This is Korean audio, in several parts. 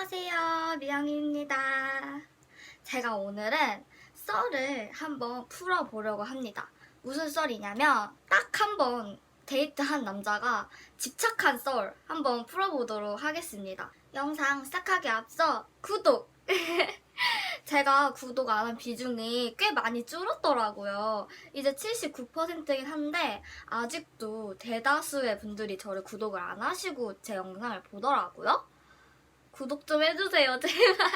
안녕하세요. 미영입니다. 제가 오늘은 썰을 한번 풀어보려고 합니다. 무슨 썰이냐면 딱 한 번 데이트한 남자가 집착한 썰 한번 풀어보도록 하겠습니다. 영상 시작하기 앞서 구독! 제가 구독 안 한 비중이 꽤 많이 줄었더라고요. 이제 79%긴 한데 아직도 대다수의 분들이 저를 구독을 안 하시고 제 영상을 보더라고요. 구독 좀 해주세요, 제발.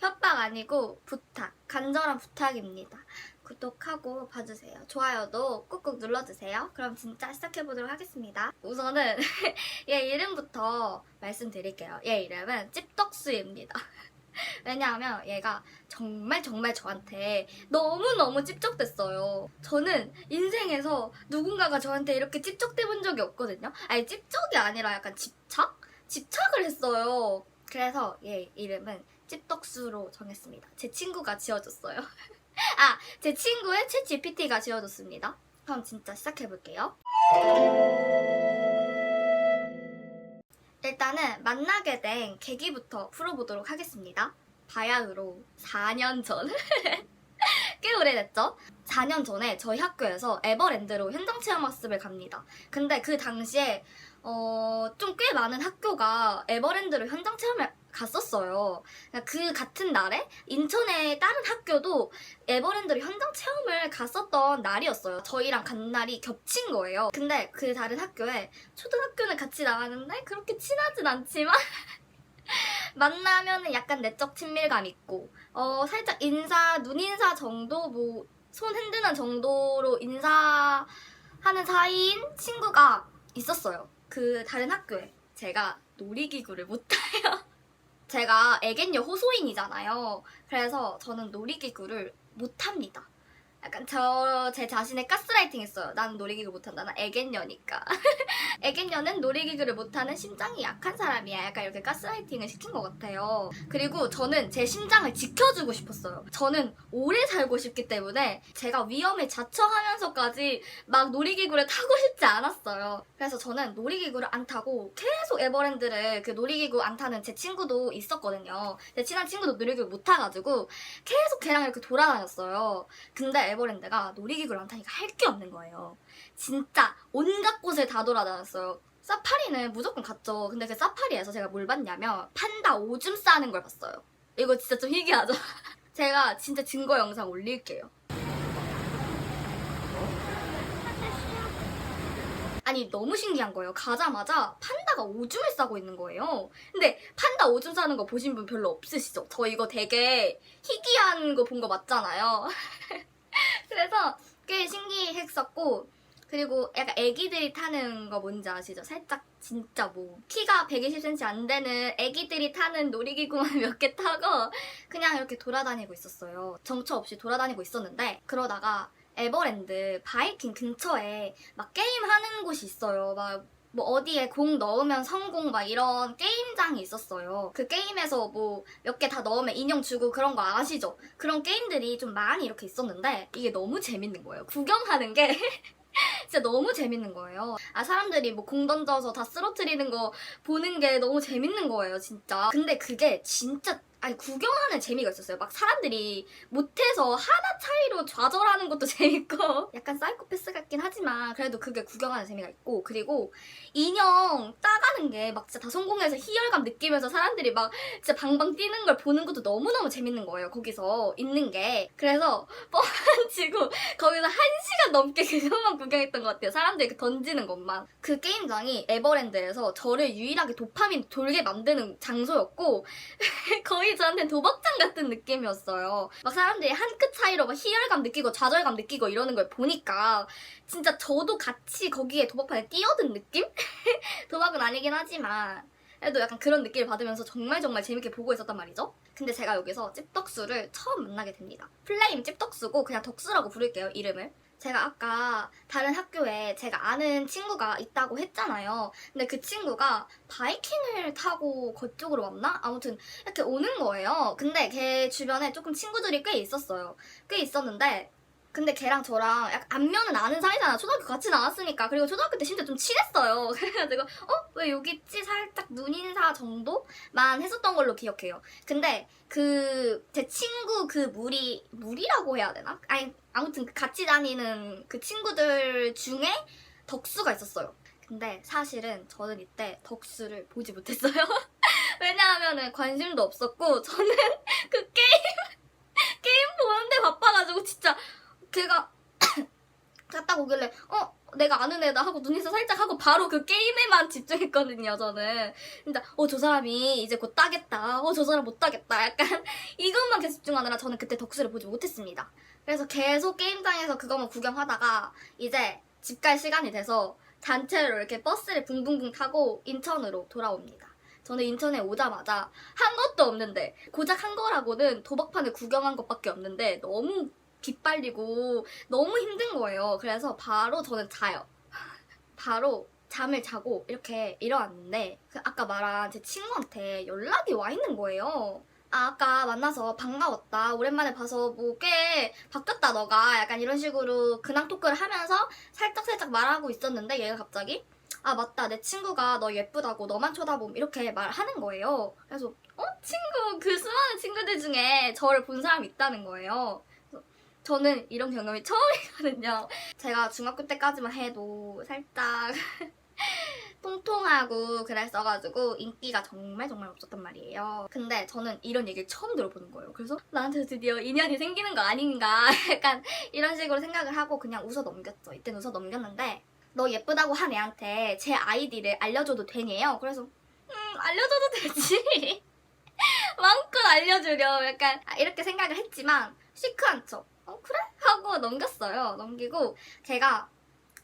협박 아니고 부탁, 간절한 부탁입니다. 구독하고 봐주세요. 좋아요도 꾹꾹 눌러주세요. 그럼 진짜 시작해보도록 하겠습니다. 우선은 얘 이름부터 말씀드릴게요. 얘 이름은 찝떡수입니다. 왜냐하면 얘가 정말 정말 저한테 너무너무 찝적됐어요. 저는 인생에서 누군가가 저한테 이렇게 찝적대 본 적이 없거든요. 아니 찝적이 아니라 약간 집착? 집착을 했어요. 그래서 얘 이름은 찝떡수로 정했습니다. 제 친구가 지어줬어요. 아, 제 친구의 챗 GPT가 지어줬습니다. 그럼 진짜 시작해볼게요. 일단은 만나게 된 계기부터 풀어보도록 하겠습니다. 바야흐로 4년 전. 꽤 오래됐죠? 4년 전에 저희 학교에서 에버랜드로 현장 체험 학습을 갑니다. 근데 그 당시에 어, 좀 꽤 많은 학교가 에버랜드로 현장 체험을 갔었어요. 그러니까 그 같은 날에 인천의 다른 학교도 에버랜드로 현장 체험을 갔었던 날이었어요. 저희랑 간 날이 겹친 거예요. 근데 그 다른 학교에 초등학교는 같이 나가는데 그렇게 친하진 않지만 만나면 약간 내적 친밀감 있고 어 살짝 인사 눈인사 정도 뭐 손 흔드는 정도로 인사하는 사이인 친구가 있었어요. 그 다른 학교에 제가 놀이기구를 못 타요. 제가 애견녀 호소인이잖아요. 그래서 저는 놀이기구를 못 탑니다. 약간 저 제 자신의 가스라이팅 했어요. 난 놀이기구 못 한다. 난 애견녀니까. 애견녀는 놀이기구를 못하는 심장이 약한 사람이야. 약간 이렇게 가스라이팅을 시킨 것 같아요. 그리고 저는 제 심장을 지켜주고 싶었어요. 저는 오래 살고 싶기 때문에 제가 위험에 자처하면서까지 막 놀이기구를 타고 싶지 않았어요. 그래서 저는 놀이기구를 안 타고 계속 에버랜드를 그 놀이기구 안 타는 제 친구도 있었거든요. 제 친한 친구도 놀이기구 못 타가지고 계속 걔랑 이렇게 돌아다녔어요. 근데 에버랜드가 놀이기구를 안 타니까 할 게 없는 거예요. 진짜 온갖 곳을 다 돌아다녔어요. 사파리는 무조건 갔죠. 근데 그 사파리에서 제가 뭘 봤냐면 판다 오줌 싸는 걸 봤어요. 이거 진짜 좀 희귀하죠? 제가 진짜 증거 영상 올릴게요. 아니 너무 신기한 거예요. 가자마자 판다가 오줌을 싸고 있는 거예요. 근데 판다 오줌 싸는 거 보신 분 별로 없으시죠? 저 이거 되게 희귀한 거 본 거 맞잖아요. 그래서 꽤 신기했었고 그리고 약간 애기들이 타는 거 뭔지 아시죠? 살짝 진짜 뭐 키가 120cm 안 되는 애기들이 타는 놀이기구만 몇 개 타고 그냥 이렇게 돌아다니고 있었어요. 정처 없이 돌아다니고 있었는데 그러다가 에버랜드 바이킹 근처에 막 게임하는 곳이 있어요. 막 뭐 어디에 공 넣으면 성공 막 이런 게임장이 있었어요. 그 게임에서 뭐 몇 개 다 넣으면 인형 주고 그런 거 아시죠? 그런 게임들이 좀 많이 이렇게 있었는데 이게 너무 재밌는 거예요. 구경하는 게 진짜 너무 재밌는 거예요. 아 사람들이 뭐 공 던져서 다 쓰러뜨리는 거 보는 게 너무 재밌는 거예요, 진짜. 근데 그게 진짜 아니 구경하는 재미가 있었어요. 막 사람들이 못해서 하나 차이로 좌절하는 것도 재밌고 약간 사이코패스 같긴 하지만 그래도 그게 구경하는 재미가 있고 그리고 인형 따가는 게 막 진짜 다 성공해서 희열감 느끼면서 사람들이 막 진짜 방방 뛰는 걸 보는 것도 너무너무 재밌는 거예요. 거기서 있는 게 그래서 뻥치고 거기서 한 시간 넘게 그것만 구경했던 것 같아요. 사람들이 이렇게 던지는 것만. 그 게임장이 에버랜드에서 저를 유일하게 도파민 돌게 만드는 장소였고 거의 저한테는 도박장 같은 느낌이었어요. 막 사람들이 한 끗 차이로 막 희열감 느끼고 좌절감 느끼고 이러는 걸 보니까 진짜 저도 같이 거기에 도박판에 뛰어든 느낌? 도박은 아니긴 하지만 그래도 약간 그런 느낌을 받으면서 정말 정말 재밌게 보고 있었단 말이죠. 근데 제가 여기서 찝떡수를 처음 만나게 됩니다. 플레임 찝떡수고 그냥 덕수라고 부를게요, 이름을. 제가 아까 다른 학교에 제가 아는 친구가 있다고 했잖아요. 근데 그 친구가 바이킹을 타고 그쪽으로 왔나? 아무튼 이렇게 오는 거예요. 근데 걔 주변에 조금 친구들이 꽤 있었어요. 꽤 있었는데 근데 걔랑 저랑 약간 안면은 아는 사이잖아. 초등학교 같이 나왔으니까. 그리고 초등학교 때 심지어 좀 친했어요. 그래가지고, 어? 왜 여기 있지? 살짝 눈인사 정도만 했었던 걸로 기억해요. 근데 그, 제 친구 그 무리, 무리라고 해야 되나? 아니, 아무튼 그 같이 다니는 그 친구들 중에 덕수가 있었어요. 근데 사실은 저는 이때 덕수를 보지 못했어요. 왜냐하면은 관심도 없었고, 저는 그 게임, 게임 보는데 바빠가지고 진짜 걔가 갔다 오길래 어 내가 아는 애다 하고 눈에서 살짝 하고 바로 그 게임에만 집중했거든요 저는. 진짜 어 저 사람이 이제 곧 따겠다. 어 저 사람 못 따겠다. 약간 이것만 계속 집중하느라 저는 그때 덕수를 보지 못했습니다. 그래서 계속 게임장에서 그것만 구경하다가 이제 집 갈 시간이 돼서 단체로 이렇게 버스를 붕붕붕 타고 인천으로 돌아옵니다. 저는 인천에 오자마자 한 것도 없는데 고작 한 거라고는 도박판을 구경한 것밖에 없는데 너무 기빨리고 너무 힘든 거예요. 그래서 바로 저는 자요. 바로 잠을 자고 이렇게 일어났는데 그 아까 말한 제 친구한테 연락이 와 있는 거예요. 아, 아까 만나서 반가웠다. 오랜만에 봐서 뭐 꽤 바뀌었다 너가 약간 이런 식으로 근황 토크를 하면서 살짝살짝 말하고 있었는데 얘가 갑자기 아 맞다 내 친구가 너 예쁘다고 너만 쳐다봄 이렇게 말하는 거예요. 그래서 어 친구 그 수많은 친구들 중에 저를 본 사람이 있다는 거예요. 저는 이런 경험이 처음이거든요. 제가 중학교 때까지만 해도 살짝 통통하고 그랬어가지고 인기가 정말 정말 없었단 말이에요. 근데 저는 이런 얘기를 처음 들어보는 거예요. 그래서 나한테 드디어 인연이 생기는 거 아닌가 약간 이런 식으로 생각을 하고 그냥 웃어 넘겼죠. 이때는 웃어 넘겼는데 너 예쁘다고 한 애한테 제 아이디를 알려줘도 되니요? 그래서 음 알려줘도 되지. 마음껏 알려주려 약간 이렇게 생각을 했지만 시크한 척. 어 그래? 하고 넘겼어요. 넘기고 걔가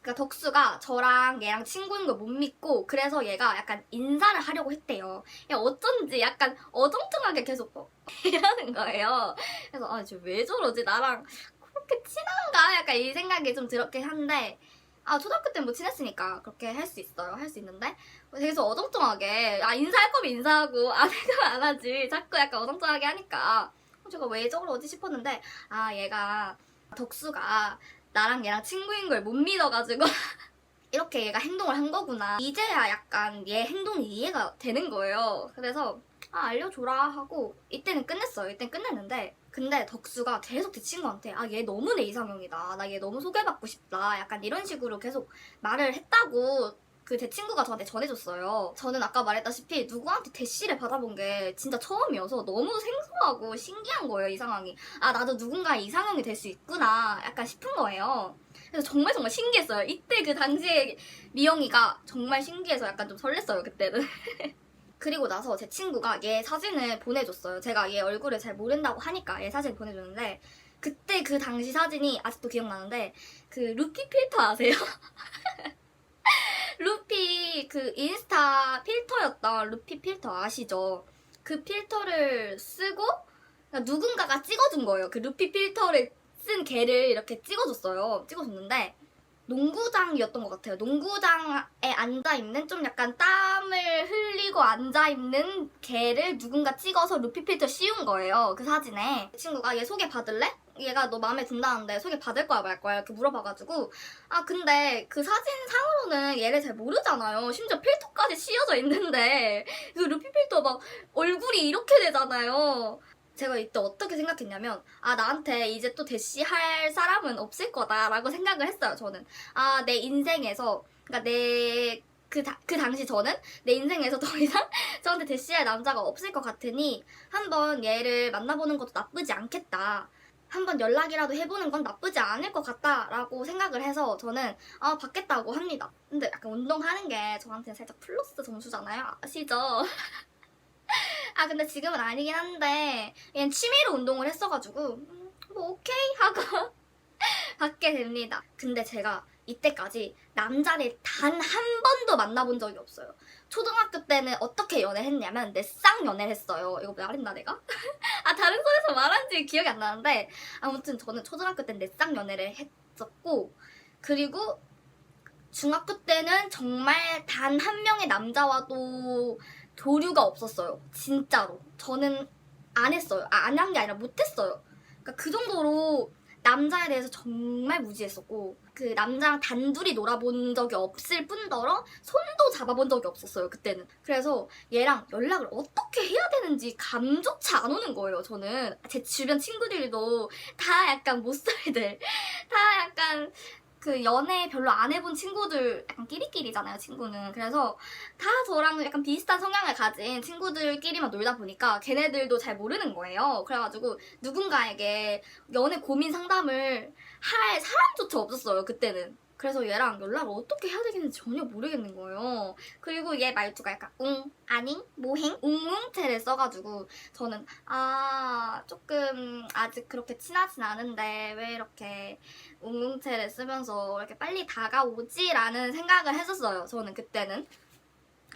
그러니까 덕수가 저랑 얘랑 친구인 걸 못 믿고 그래서 얘가 약간 인사를 하려고 했대요. 야, 어쩐지 약간 어정쩡하게 계속 어, 이러는 거예요. 그래서 아, 쟤왜 저러지? 나랑 그렇게 친한가? 약간 이 생각이 좀 들었긴 한데 아 초등학교 때뭐 친했으니까 그렇게 할 수 있어요. 할 수 있는데 계속 어정쩡하게 아 인사할 거면 인사하고 안 해도 안 하지. 자꾸 약간 어정쩡하게 하니까 제가 왜 저러지 싶었는데 아 얘가 덕수가 나랑 얘랑 친구인 걸 못 믿어가지고 이렇게 얘가 행동을 한 거구나. 이제야 약간 얘 행동이 이해가 되는 거예요. 그래서 아 알려줘라 하고 이때는 끝냈어요. 이때는 끝냈는데 근데 덕수가 계속 제 친구한테 아 얘 너무 내 이상형이다. 나 얘 너무 소개받고 싶다. 약간 이런 식으로 계속 말을 했다고 그 제 친구가 저한테 전해줬어요. 저는 아까 말했다시피 누구한테 대시를 받아본 게 진짜 처음이어서 너무 생소하고 신기한 거예요, 이 상황이. 아, 나도 누군가의 이상형이 될 수 있구나. 약간 싶은 거예요. 그래서 정말 정말 신기했어요. 이때 그 당시에 미영이가 정말 신기해서 약간 좀 설렜어요, 그때는. 그리고 나서 제 친구가 얘 사진을 보내줬어요. 제가 얘 얼굴을 잘 모른다고 하니까 얘 사진을 보내줬는데 그때 그 당시 사진이 아직도 기억나는데 그 루피 필터 아세요? 루피 그 인스타 필터였던 루피 필터 아시죠? 그 필터를 쓰고 그러니까 누군가가 찍어준 거예요. 그 루피 필터를 쓴 걔를 이렇게 찍어줬어요. 찍어줬는데 농구장이었던 것 같아요. 농구장에 앉아 있는 좀 약간 땀을 흘리고 앉아 있는 걔를 누군가 찍어서 루피 필터 씌운 거예요. 그 사진에. 그 친구가 얘 소개 받을래? 얘가 너 마음에 든다는데 소개 받을 거야 말 거야 이렇게 물어봐가지고 아 근데 그 사진 상으로는 얘를 잘 모르잖아요 심지어 필터까지 씌워져 있는데 그 루피 필터 막 얼굴이 이렇게 되잖아요 제가 이때 어떻게 생각했냐면 아 나한테 이제 또 대시할 사람은 없을 거다라고 생각을 했어요 저는 아 내 인생에서 그러니까 내 그, 다- 그 당시 저는 내 인생에서 더 이상 저한테 대시할 남자가 없을 것 같으니 한번 얘를 만나보는 것도 나쁘지 않겠다. 한번 연락이라도 해보는 건 나쁘지 않을 것 같다라고 생각을 해서 저는 아 받겠다고 합니다. 근데 약간 운동하는 게 저한테는 살짝 플러스 점수잖아요. 아시죠? 아 근데 지금은 아니긴 한데 그냥 취미로 운동을 했어가지고 음, 뭐 오케이 하고 받게 됩니다. 근데 제가 이때까지 남자를 단 한 번도 만나본 적이 없어요. 초등학교 때는 어떻게 연애했냐면 내 쌍 연애를 했어요. 이거 말했나 내가? 아 다른 소리에서 말한지 기억이 안 나는데 아무튼 저는 초등학교 때는 내 쌍 연애를 했었고 그리고 중학교 때는 정말 단 한 명의 남자와도 교류가 없었어요. 진짜로. 저는 안 했어요. 아, 안 한 게 아니라 못 했어요. 그러니까 그 정도로 남자에 대해서 정말 무지했었고 그 남자랑 단둘이 놀아본 적이 없을 뿐더러 손도 잡아본 적이 없었어요 그때는 그래서 얘랑 연락을 어떻게 해야 되는지 감조차 안 오는 거예요 저는 제 주변 친구들도 다 약간 못살들 다 약간 그 연애 별로 안 해본 친구들 약간 끼리끼리잖아요 친구는. 그래서 다 저랑 약간 비슷한 성향을 가진 친구들끼리만 놀다 보니까 걔네들도 잘 모르는 거예요. 그래가지고 누군가에게 연애 고민 상담을 할 사람조차 없었어요 그때는 그래서 얘랑 연락을 어떻게 해야 되겠는지 전혀 모르겠는 거예요. 그리고 얘 말투가 약간 웅, 아니, 뭐행? 웅웅태를 써가지고 저는 아 조금 아직 그렇게 친하진 않은데 왜 이렇게 웅웅태를 쓰면서 이렇게 빨리 다가오지라는 생각을 했었어요. 저는 그때는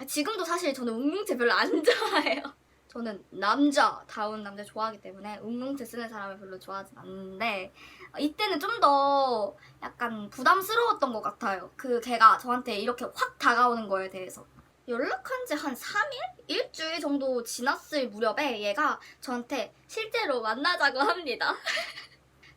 지금도 사실 저는 웅웅태 별로 안 좋아해요. 저는 남자다운 남자 좋아하기 때문에 웅웅태 쓰는 사람을 별로 좋아하진 않는데 이때는 좀 더 약간 부담스러웠던 것 같아요. 그 걔가 저한테 이렇게 확 다가오는 거에 대해서. 연락한 지 한 3일? 일주일 정도 지났을 무렵에 얘가 저한테 실제로 만나자고 합니다.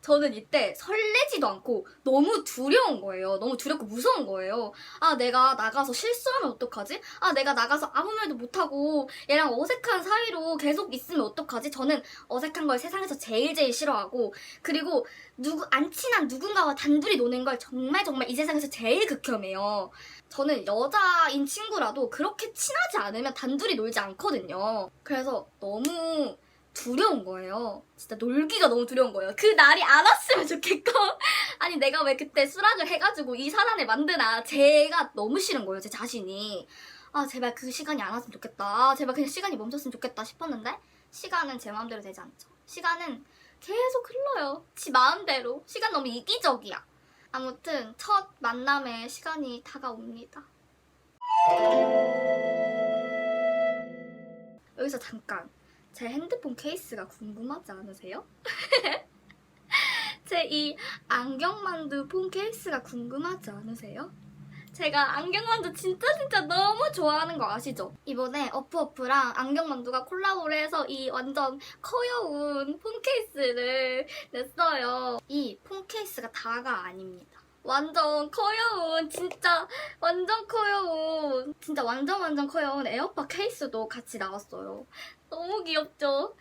저는 이때 설레지도 않고 너무 두려운 거예요. 너무 두렵고 무서운 거예요. 아, 내가 나가서 실수하면 어떡하지? 아, 내가 나가서 아무 말도 못하고 얘랑 어색한 사이로 계속 있으면 어떡하지? 저는 어색한 걸 세상에서 제일 제일 싫어하고 그리고 누구 안 친한 누군가와 단둘이 노는 걸 정말 정말 이 세상에서 제일 극혐해요. 저는 여자인 친구라도 그렇게 친하지 않으면 단둘이 놀지 않거든요. 그래서 너무 두려운 거예요. 진짜 놀기가 너무 두려운 거예요. 그 날이 안 왔으면 좋겠고. 아니, 내가 왜 그때 수락을 해가지고 이 사단을 만드나. 제가 너무 싫은 거예요, 제 자신이. 아, 제발 그 시간이 안 왔으면 좋겠다. 아, 제발 그냥 시간이 멈췄으면 좋겠다 싶었는데, 시간은 제 마음대로 되지 않죠. 시간은 계속 흘러요. 지 마음대로. 시간 너무 이기적이야. 아무튼, 첫 만남의 시간이 다가옵니다. 여기서 잠깐. 제 핸드폰 케이스가 궁금하지 않으세요? 제 이 안경만두 폰 케이스가 궁금하지 않으세요? 제가 안경만두 진짜 진짜 너무 좋아하는 거 아시죠? 이번에 어프어프랑 안경만두가 콜라보를 해서 이 완전 커여운 폰 케이스를 냈어요. 이 폰 케이스가 다가 아닙니다. 완전 커여운 진짜 완전 커여운 진짜 완전 완전 커여운 에어팟 케이스도 같이 나왔어요. 너무 귀엽죠?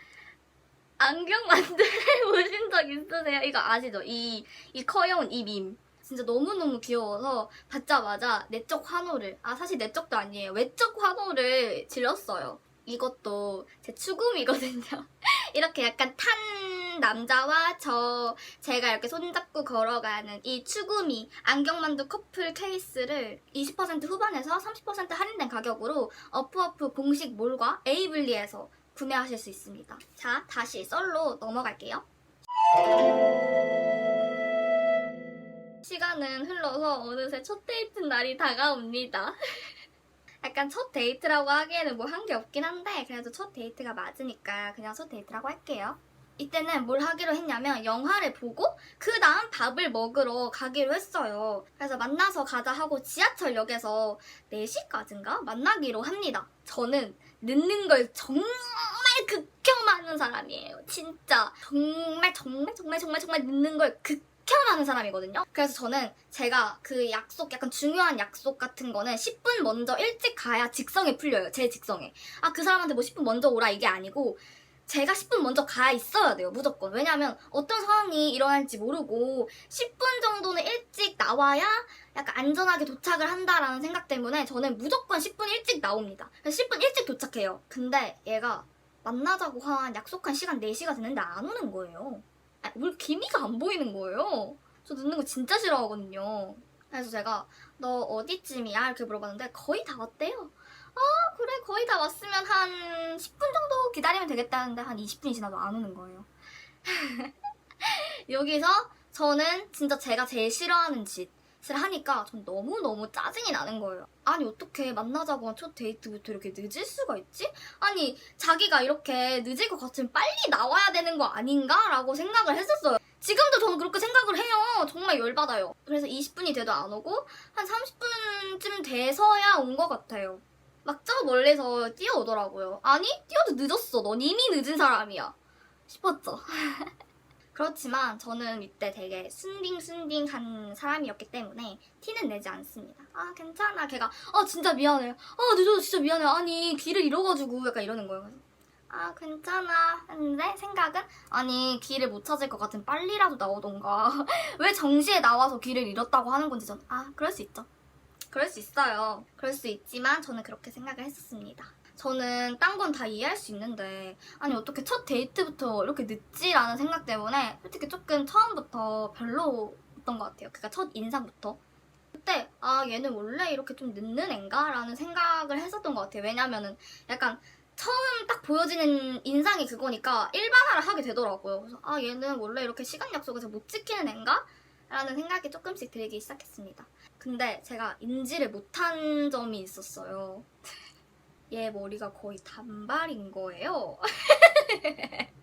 안경 만두를 보신 적 있으세요? 이거 아시죠? 이, 이 커여운 이 밈. 진짜 너무너무 귀여워서 받자마자 내적 환호를, 아, 사실 내적도 아니에요. 외적 환호를 질렀어요. 이것도 제 추금이거든요. 이렇게 약간 탄 남자와 저, 제가 이렇게 손잡고 걸어가는 이 추구미 안경만두 커플 케이스를 20% 후반에서 30% 할인된 가격으로 어프어프 공식 몰과 에이블리에서 구매하실 수 있습니다. 자, 다시 썰로 넘어갈게요. 시간은 흘러서 어느새 첫 데이트 날이 다가옵니다. 약간 첫 데이트라고 하기에는 뭐 한 게 없긴 한데 그래도 첫 데이트가 맞으니까 그냥 첫 데이트라고 할게요. 이때는 뭘 하기로 했냐면 영화를 보고 그 다음 밥을 먹으러 가기로 했어요. 그래서 만나서 가자 하고 지하철역에서 4시까지인가 만나기로 합니다. 저는 늦는 걸 정말 극혐하는 사람이에요. 진짜 정말 정말 정말 정말 정말 늦는 걸 극혐하는 사람이거든요. 그래서 저는 제가 그 약속 약간 중요한 약속 같은 거는 10분 먼저 일찍 가야 직성에 풀려요. 제 직성에. 아 그 사람한테 뭐 10분 먼저 오라 이게 아니고 제가 10분 먼저 가 있어야 돼요, 무조건. 왜냐면 어떤 상황이 일어날지 모르고 10분 정도는 일찍 나와야 약간 안전하게 도착을 한다라는 생각 때문에 저는 무조건 10분 일찍 나옵니다. 그래서 10분 일찍 도착해요. 근데 얘가 만나자고 한 약속한 시간 4시가 됐는데 안 오는 거예요. 아, 뭘 기미가 안 보이는 거예요. 저 늦는 거 진짜 싫어하거든요. 그래서 제가 너 어디쯤이야? 이렇게 물어봤는데 거의 다 왔대요. 아 그래 거의 다 왔으면 한 10분 정도 기다리면 되겠다는데 한 20분이 지나도 안 오는 거예요. 여기서 저는 진짜 제가 제일 싫어하는 짓을 하니까 전 너무너무 짜증이 나는 거예요. 아니 어떻게 만나자고 한첫 데이트부터 이렇게 늦을 수가 있지? 아니 자기가 이렇게 늦을 것 같으면 빨리 나와야 되는 거 아닌가? 라고 생각을 했었어요. 지금도 저는 그렇게 생각을 해요. 정말 열받아요. 그래서 20분이 돼도 안 오고 한 30분쯤 돼서야 온 것 같아요. 막 저 멀리서 뛰어오더라고요. 아니 뛰어도 늦었어. 넌 이미 늦은 사람이야. 싶었죠. 그렇지만 저는 이때 되게 순딩순딩한 사람이었기 때문에 티는 내지 않습니다. 아 괜찮아 걔가 아 진짜 미안해. 아 늦어서 진짜 미안해. 아니 길을 잃어가지고 약간 이러는 거예요. 아 괜찮아 했는데 생각은 아니 길을 못 찾을 것 같으면 빨리라도 나오던가 왜 정시에 나와서 길을 잃었다고 하는 건지 저는 아 그럴 수 있죠. 그럴 수 있어요. 그럴 수 있지만 저는 그렇게 생각을 했었습니다. 저는 딴 건 다 이해할 수 있는데 아니 어떻게 첫 데이트부터 이렇게 늦지라는 생각 때문에 솔직히 조금 처음부터 별로였던 것 같아요. 그러니까 첫 인상부터. 그때 아 얘는 원래 이렇게 좀 늦는 앤가라는 생각을 했었던 것 같아요. 왜냐면은 약간 처음 딱 보여지는 인상이 그거니까 일반화를 하게 되더라고요. 그래서 아 얘는 원래 이렇게 시간 약속을 잘못 지키는 앤가? 라는 생각이 조금씩 들기 시작했습니다. 근데 제가 인지를 못한 점이 있었어요. 얘 머리가 거의 단발인 거예요.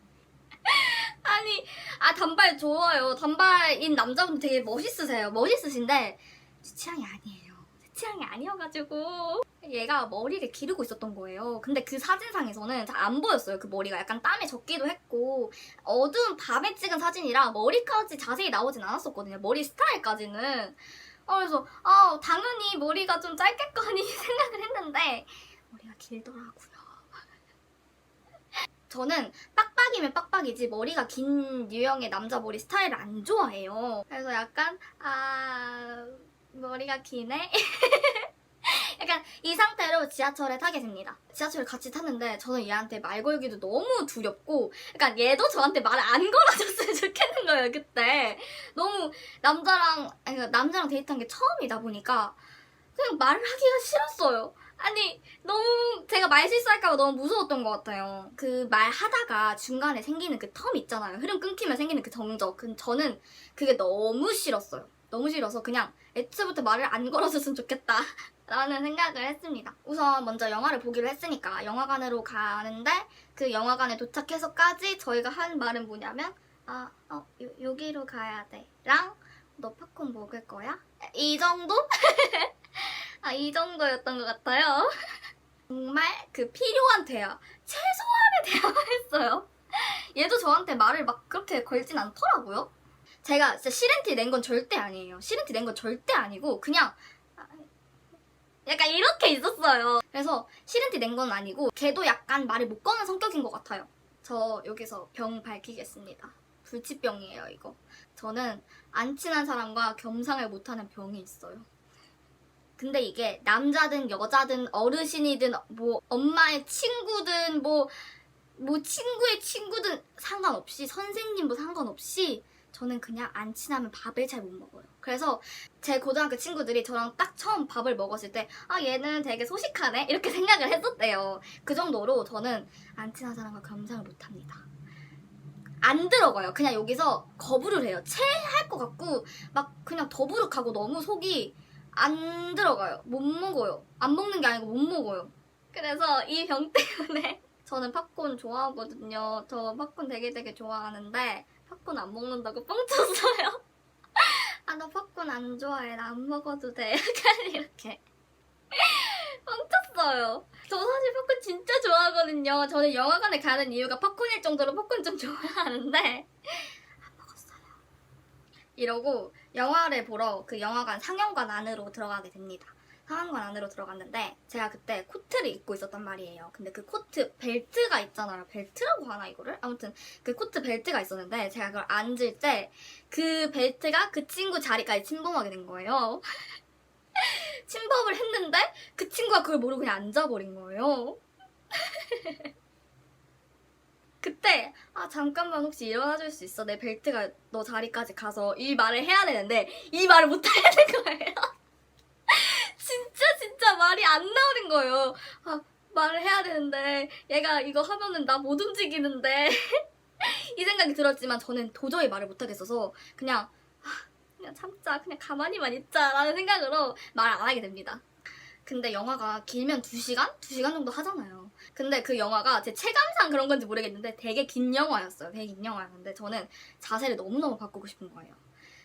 아니, 아, 단발 좋아요. 단발인 남자분들 되게 멋있으세요. 멋있으신데, 제 취향이 아니에요. 제 취향이 아니어가지고. 얘가 머리를 기르고 있었던 거예요. 근데 그 사진상에서는 잘 안 보였어요. 그 머리가 약간 땀에 젖기도 했고, 어두운 밤에 찍은 사진이라 머리까지 자세히 나오진 않았었거든요. 머리 스타일까지는. 어, 그래서, 아, 당연히 머리가 좀 짧겠거니 생각을 했는데, 머리가 길더라고요. 저는 빡빡이면 빡빡이지 머리가 긴 유형의 남자 머리 스타일을 안 좋아해요. 그래서 약간 아 머리가 기네. 약간 이 상태로 지하철에 타게 됩니다. 지하철을 같이 탔는데 저는 얘한테 말 걸기도 너무 두렵고 약간 얘도 저한테 말을 안 걸어줬으면 좋겠는 거예요 그때. 너무 남자랑 남자랑 데이트한 게 처음이다 보니까 그냥 말을 하기가 싫었어요. 아니 너무 제가 말 실수할까봐 너무 무서웠던 것 같아요. 그 말 하다가 중간에 생기는 그 텀 있잖아요. 흐름 끊기면 생기는 그 정적. 그 저는 그게 너무 싫었어요. 너무 싫어서 그냥 애초부터 말을 안 걸어줬으면 좋겠다. 라는 생각을 했습니다. 우선 먼저 영화를 보기로 했으니까 영화관으로 가는데 그 영화관에 도착해서까지 저희가 한 말은 뭐냐면 아, 어, 요, 여기로 가야 돼. 랑, 너 팝콘 먹을 거야? 이 정도? 아, 이 정도였던 것 같아요. 정말 그 필요한 대화, 최소한의 대화했어요. 얘도 저한테 말을 막 그렇게 걸진 않더라고요. 제가 진짜 시렌티 낸 건 절대 아니에요. 시렌티 낸 건 절대 아니고 그냥 아, 약간 이렇게 있었어요. 그래서 시렌티 낸 건 아니고 걔도 약간 말을 못 거는 성격인 것 같아요. 저 여기서 병 밝히겠습니다. 불치병이에요, 이거. 저는 안 친한 사람과 겸상을 못하는 병이 있어요. 근데 이게 남자든 여자든 어르신이든 뭐 엄마의 친구든 뭐, 뭐 친구의 친구든 상관없이 선생님도 상관없이 저는 그냥 안 친하면 밥을 잘 못 먹어요. 그래서 제 고등학교 친구들이 저랑 딱 처음 밥을 먹었을 때, 아, 얘는 되게 소식하네? 이렇게 생각을 했었대요. 그 정도로 저는 안 친한 사람과 겸상을 못 합니다. 안 들어가요. 그냥 여기서 거부를 해요. 체할 것 같고, 막 그냥 더부룩하고 너무 속이 안 들어가요. 못 먹어요. 안 먹는 게 아니고 못 먹어요. 그래서 이 병 때문에 저는 팝콘 좋아하거든요. 저 팝콘 되게 되게 좋아하는데 팝콘 안 먹는다고 뻥쳤어요. 아, 나 팝콘 안 좋아해. 나 안 먹어도 돼. 약간 이렇게. 뻥쳤어요. 저 사실 팝콘 진짜 좋아하거든요. 저는 영화관에 가는 이유가 팝콘일 정도로 팝콘 좀 좋아하는데 안 먹었어요. 이러고 영화를 보러 그 영화관 상영관 안으로 들어가게 됩니다. 상영관 안으로 들어갔는데 제가 그때 코트를 입고 있었단 말이에요. 근데 그 코트 벨트가 있잖아요. 벨트라고 하나 이거를? 아무튼 그 코트 벨트가 있었는데 제가 그걸 앉을 때 그 벨트가 그 친구 자리까지 침범하게 된 거예요. 침범을 했는데 그 친구가 그걸 모르고 그냥 앉아버린 거예요. 그때 아 잠깐만 혹시 일어나줄 수 있어? 내 벨트가 너 자리까지 가서 이 말을 해야 되는데 이 말을 못 하는 거예요. 진짜 진짜 말이 안 나오는 거예요. 아 말을 해야 되는데 얘가 이거 하면은 나 못 움직이는데 이 생각이 들었지만 저는 도저히 말을 못 하겠어서 그냥 아, 그냥 참자 그냥 가만히만 있자라는 생각으로 말 안 하게 됩니다. 근데 영화가 길면 2시간? 2시간 정도 하잖아요. 근데 그 영화가 제 체감상 그런 건지 모르겠는데 되게 긴 영화였어요. 되게 긴 영화였는데 저는 자세를 너무너무 바꾸고 싶은 거예요.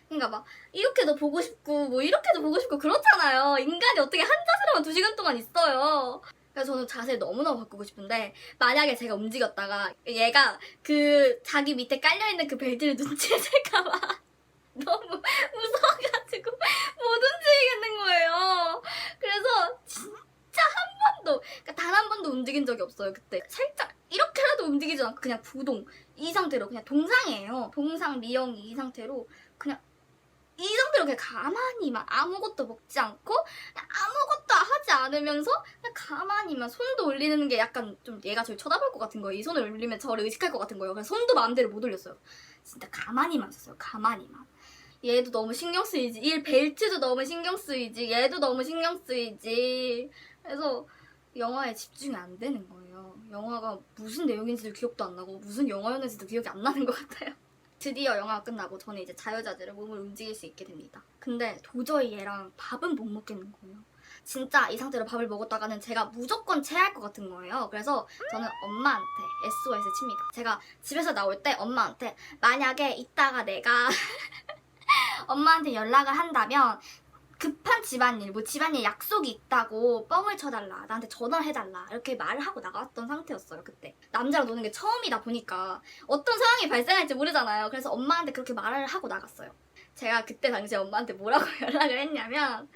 그러니까 막 이렇게도 보고 싶고 뭐 이렇게도 보고 싶고 그렇잖아요. 인간이 어떻게 한 자세로만 2시간 동안 있어요. 그래서 저는 자세를 너무너무 바꾸고 싶은데 만약에 제가 움직였다가 얘가 그 자기 밑에 깔려있는 그 벨트를 눈치챌까봐 너무 무서워가지고 못 움직이겠는 거예요. 그래서 진짜 한 번도 그러니까 단 한 번도 움직인 적이 없어요 그때 살짝 이렇게라도 움직이지 않고 그냥 부동 이 상태로 그냥 동상이에요. 동상 미영이 이 상태로 그냥 이 상태로 그냥 가만히만 아무것도 먹지 않고 그냥 아무것도 하지 않으면서 그냥 가만히만 손도 올리는 게 약간 좀 얘가 저를 쳐다볼 것 같은 거예요. 이 손을 올리면 저를 의식할 것 같은 거예요. 그래서 손도 마음대로 못 올렸어요. 진짜 가만히만 있었어요. 가만히만. 얘도 너무 신경 쓰이지. 이 벨트도 너무 신경 쓰이지. 얘도 너무 신경 쓰이지. 그래서 영화에 집중이 안 되는 거예요. 영화가 무슨 내용인지도 기억도 안 나고 무슨 영화였는지도 기억이 안 나는 것 같아요. 드디어 영화가 끝나고 저는 이제 자유자재로 몸을 움직일 수 있게 됩니다. 근데 도저히 얘랑 밥은 못 먹겠는 거예요. 진짜 이 상태로 밥을 먹었다가는 제가 무조건 체할 것 같은 거예요. 그래서 저는 엄마한테 SOS 칩니다. 제가 집에서 나올 때 엄마한테 만약에 이따가 내가 엄마한테 연락을 한다면 급한 집안일, 뭐 집안일 약속이 있다고 뻥을 쳐달라, 나한테 전화해달라 이렇게 말을 하고 나갔던 상태였어요 그때. 남자랑 노는 게 처음이다 보니까 어떤 상황이 발생할지 모르잖아요. 그래서 엄마한테 그렇게 말을 하고 나갔어요. 제가 그때 당시에 엄마한테 뭐라고 연락을 했냐면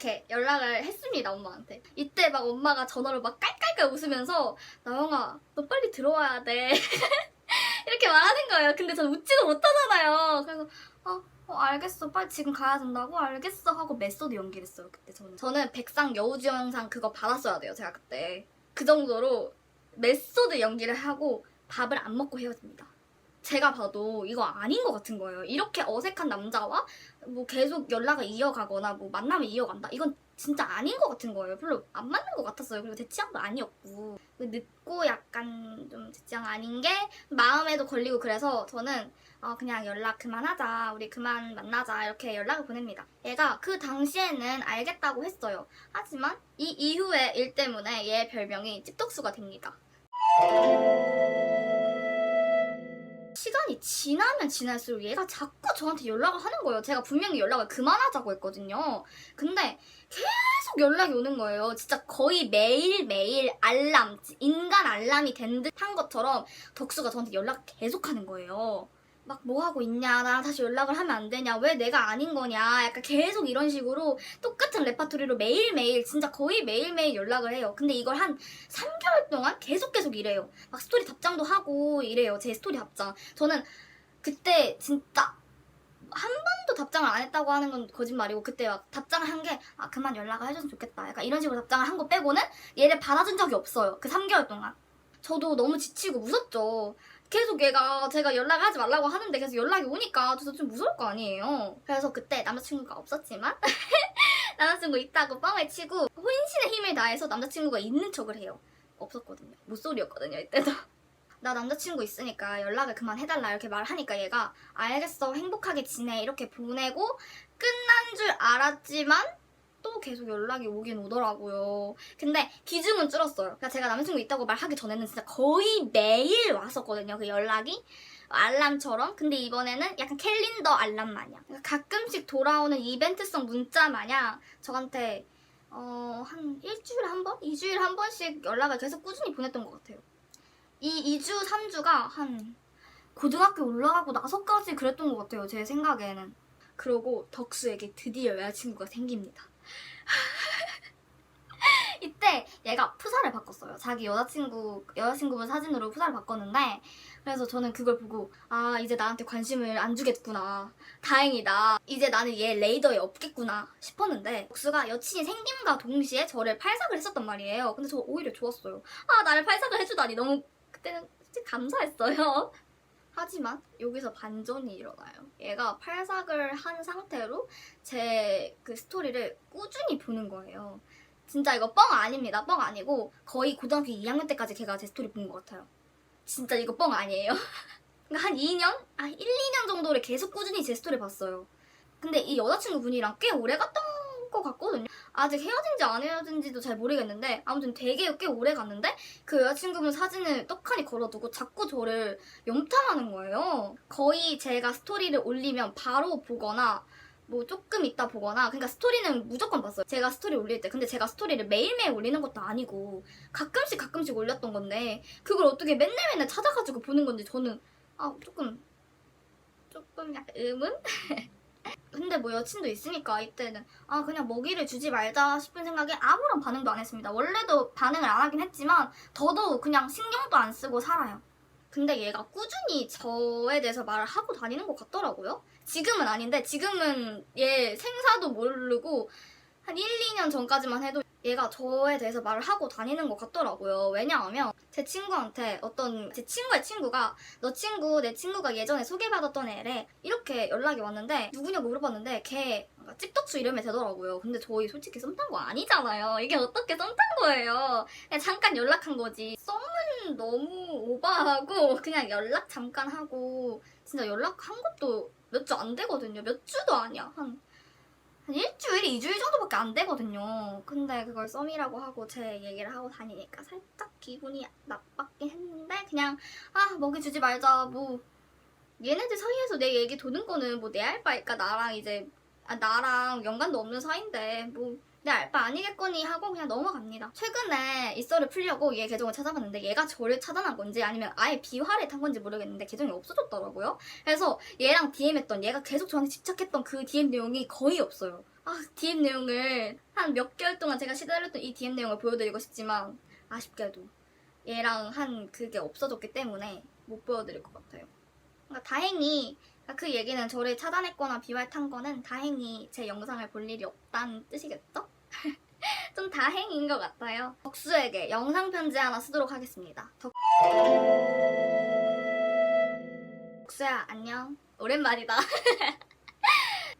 이렇게 연락을 했습니다 엄마한테. 이때 막 엄마가 전화로 막 깔깔깔 웃으면서 나영아 너 빨리 들어와야 돼. 이렇게 말하는 거예요. 근데 전 웃지도 못하잖아요. 그래서 어, 어, 알겠어. 빨리 지금 가야 된다고? 알겠어. 하고 메소드 연기를 했어요 그때 저는. 저는 백상 여우주연상 그거 받았어야 돼요 제가 그때. 그 정도로 메소드 연기를 하고 밥을 안 먹고 헤어집니다 제가 봐도 이거 아닌 것 같은 거예요. 이렇게 어색한 남자와 뭐 계속 연락을 이어가거나 뭐 만남을 이어간다? 이건 진짜 아닌 것 같은 거예요. 별로 안 맞는 것 같았어요. 그리고 제 취향도 아니었고 그 늦고 약간 좀 제 취향 아닌 게 마음에도 걸리고 그래서 저는 어, 그냥 연락 그만하자. 우리 그만 만나자. 이렇게 연락을 보냅니다. 얘가 그 당시에는 알겠다고 했어요. 하지만 이 이후의 일 때문에 얘 별명이 찝덕수가 됩니다. 시간이 지나면 지날수록 얘가 자꾸 저한테 연락을 하는 거예요. 제가 분명히 연락을 그만하자고 했거든요. 근데 계속 연락이 오는 거예요. 진짜 거의 매일매일 알람, 인간 알람이 된 듯한 것처럼 덕수가 저한테 연락 계속 하는 거예요. 막 뭐 하고 있냐, 나랑 다시 연락을 하면 안 되냐, 왜 내가 아닌 거냐, 약간 계속 이런 식으로 똑같은 레파토리로 매일매일, 진짜 거의 매일매일 연락을 해요. 근데 이걸 한 3개월 동안 계속 계속 이래요. 막 스토리 답장도 하고 이래요. 제 스토리 답장. 저는 그때 진짜 한 번도 답장을 안 했다고 하는 건 거짓말이고 그때 막 답장을 한 게 아 그만 연락을 해줬으면 좋겠다 약간 이런 식으로 답장을 한 거 빼고는 얘를 받아준 적이 없어요 그 3개월 동안 저도 너무 지치고 무섭죠 계속 얘가 제가 연락하지 말라고 하는데 계속 연락이 오니까 저도 좀 무서울 거 아니에요. 그래서 그때 남자친구가 없었지만 남자친구 있다고 뻥을 치고 혼신의 힘을 다해서 남자친구가 있는 척을 해요. 없었거든요. 못소리였거든요 이때도. 나 남자친구 있으니까 연락을 그만 해달라 이렇게 말하니까 얘가 알겠어 행복하게 지내 이렇게 보내고 끝난 줄 알았지만 또 계속 연락이 오긴 오더라고요. 근데 기준은 줄었어요. 그러니까 제가 남자친구 있다고 말하기 전에는 진짜 거의 매일 왔었거든요. 그 연락이 알람처럼. 근데 이번에는 약간 캘린더 알람 마냥 그러니까 가끔씩 돌아오는 이벤트성 문자 마냥 저한테 어, 한 일주일에 한 번? 이주일에 한 번씩 연락을 계속 꾸준히 보냈던 것 같아요. 이 2주, 3주가 한 고등학교 올라가고 나서까지 그랬던 것 같아요. 제 생각에는. 그러고 덕수에게 드디어 여자친구가 생깁니다. 이때 얘가 푸사를 바꿨어요. 자기 여자친구, 여자친구분 사진으로 푸사를 바꿨는데 그래서 저는 그걸 보고 아 이제 나한테 관심을 안 주겠구나. 다행이다. 이제 나는 얘 레이더에 없겠구나 싶었는데 덕수가 여친이 생김과 동시에 저를 팔삭을 했었단 말이에요. 근데 저 오히려 좋았어요. 아 나를 팔삭을 해주다니 너무 그때는 솔직히 감사했어요. 하지만 여기서 반전이 일어나요. 얘가 팔삭을 한 상태로 제 그 스토리를 꾸준히 보는 거예요. 진짜 이거 뻥 아닙니다. 뻥 아니고 거의 고등학교 2학년 때까지 걔가 제 스토리 본 것 같아요. 진짜 이거 뻥 아니에요. 그러니까 한 2년? 아 1, 2년 정도를 계속 꾸준히 제 스토리 봤어요. 근데 이 여자친구 분이랑 꽤 오래 갔던 것 같거든요. 아직 헤어진지 안 헤어진지도 잘 모르겠는데 아무튼 되게 꽤 오래 갔는데 그 여자친구분 사진을 떡하니 걸어두고 자꾸 저를 염탐하는 거예요. 거의 제가 스토리를 올리면 바로 보거나 뭐 조금 있다 보거나 그러니까 스토리는 무조건 봤어요. 제가 스토리 올릴 때. 근데 제가 스토리를 매일매일 올리는 것도 아니고 가끔씩 가끔씩 올렸던 건데 그걸 어떻게 맨날 맨날 찾아가지고 보는 건지 저는 아 조금 조금 약간 의문? 근데 뭐 여친도 있으니까 이때는 아 그냥 먹이를 주지 말자 싶은 생각에 아무런 반응도 안 했습니다. 원래도 반응을 안 하긴 했지만 더더욱 그냥 신경도 안 쓰고 살아요. 근데 얘가 꾸준히 저에 대해서 말을 하고 다니는 것 같더라고요. 지금은 아닌데 지금은 얘 생사도 모르고 한 1, 2년 전까지만 해도 얘가 저에 대해서 말을 하고 다니는 것 같더라고요. 왜냐하면 제 친구한테 어떤 제 친구의 친구가 너 친구 내 친구가 예전에 소개받았던 애래 이렇게 연락이 왔는데 누구냐고 물어봤는데 걔 찝덕수 이름이 되더라고요. 근데 저희 솔직히 썸탄 거 아니잖아요. 이게 어떻게 썸탄 거예요? 그냥 잠깐 연락한 거지. 썸은 너무 오바하고 그냥 연락 잠깐 하고 진짜 연락한 것도 몇 주 안 되거든요. 몇 주도 아니야. 한 한 일주일, 이주일 정도밖에 안 되거든요. 근데 그걸 썸이라고 하고 제 얘기를 하고 다니니까 살짝 기분이 나빴긴 했는데 그냥 아 먹이 주지 말자 뭐 얘네들 사이에서 내 얘기 도는 거는 뭐내 알바니까 나랑 이제 아, 나랑 연관도 없는 사이인데 뭐 내 알바 아니겠거니 하고 그냥 넘어갑니다. 최근에 이 썰을 풀려고 얘 계정을 찾아봤는데 얘가 저를 차단한 건지 아니면 아예 비화를 탄 건지 모르겠는데 계정이 없어졌더라고요. 그래서 얘랑 DM했던 얘가 계속 저한테 집착했던 그 DM 내용이 거의 없어요. 아 DM 내용을 한 몇 개월 동안 제가 시달렸던 이 DM 내용을 보여드리고 싶지만 아쉽게도 얘랑 한 그게 없어졌기 때문에 못 보여드릴 것 같아요. 그러니까 다행히 그러니까 그 얘기는 저를 차단했거나 비활탄 거는 다행히 제 영상을 볼 일이 없다는 뜻이겠죠? 좀 다행인 것 같아요. 덕수에게 영상 편지 하나 쓰도록 하겠습니다. 덕... 덕수야 안녕. 오랜만이다.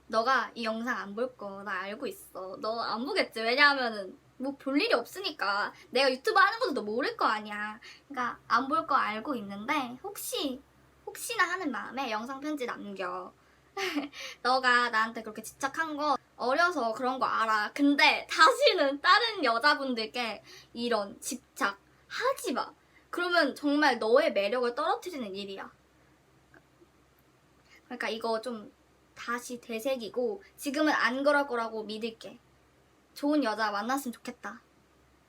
너가 이 영상 안 볼 거 나 알고 있어. 너 안 보겠지? 왜냐하면은 뭐 볼 일이 없으니까 내가 유튜브 하는 것도 너 모를 거 아니야. 그러니까 안 볼 거 알고 있는데 혹시 혹시나 하는 마음에 영상 편지 남겨. 너가 나한테 그렇게 집착한 거 어려서 그런 거 알아. 근데 다시는 다른 여자분들께 이런 집착 하지 마. 그러면 정말 너의 매력을 떨어뜨리는 일이야. 그러니까 이거 좀 다시 되새기고 지금은 안 그럴 거라고 믿을게. 좋은 여자 만났으면 좋겠다.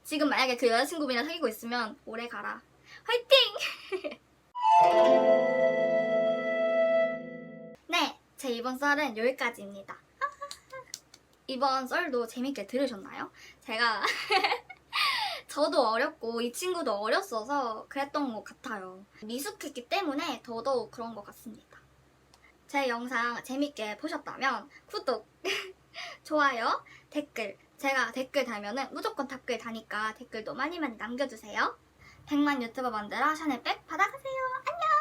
지금 만약에 그 여자친구분이랑 사귀고 있으면 오래 가라. 화이팅! 네, 제 이번 썰은 여기까지입니다. 이번 썰도 재밌게 들으셨나요? 제가 저도 어렸고 이 친구도 어렸어서 그랬던 것 같아요. 미숙했기 때문에 더더욱 그런 것 같습니다. 제 영상 재밌게 보셨다면 구독, 좋아요, 댓글 제가 댓글 달면은 무조건 댓글 다니까 댓글도 많이 많이 남겨주세요. 100만 유튜버 만들어 샤넬백 받아가세요. 안녕!